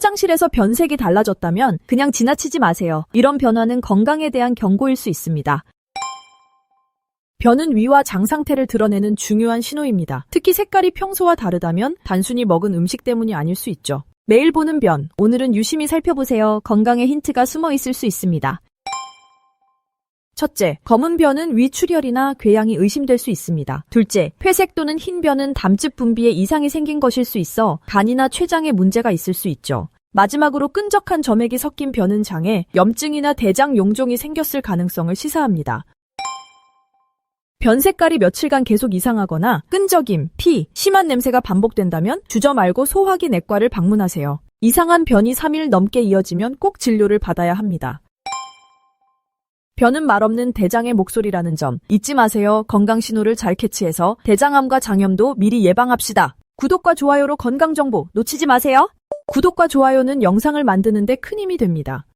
화장실에서 변색이 달라졌다면 그냥 지나치지 마세요. 이런 변화는 건강에 대한 경고일 수 있습니다. 변은 위와 장 상태를 드러내는 중요한 신호입니다. 특히 색깔이 평소와 다르다면 단순히 먹은 음식 때문이 아닐 수 있죠. 매일 보는 변, 오늘은 유심히 살펴보세요. 건강에 힌트가 숨어 있을 수 있습니다. 첫째, 검은 변은 위출혈이나 궤양이 의심될 수 있습니다. 둘째, 회색 또는 흰 변은 담즙 분비에 이상이 생긴 것일 수 있어 간이나 췌장에 문제가 있을 수 있죠. 마지막으로 끈적한 점액이 섞인 변은 장에 염증이나 대장 용종이 생겼을 가능성을 시사합니다. 변 색깔이 며칠간 계속 이상하거나 끈적임, 피, 심한 냄새가 반복된다면 주저 말고 소화기 내과를 방문하세요. 이상한 변이 3일 넘게 이어지면 꼭 진료를 받아야 합니다. 변은 말없는 대장의 목소리라는 점 잊지 마세요. 건강 신호를 잘 캐치해서 대장암과 장염도 미리 예방합시다. 구독과 좋아요로 건강 정보 놓치지 마세요. 구독과 좋아요는 영상을 만드는데 큰 힘이 됩니다.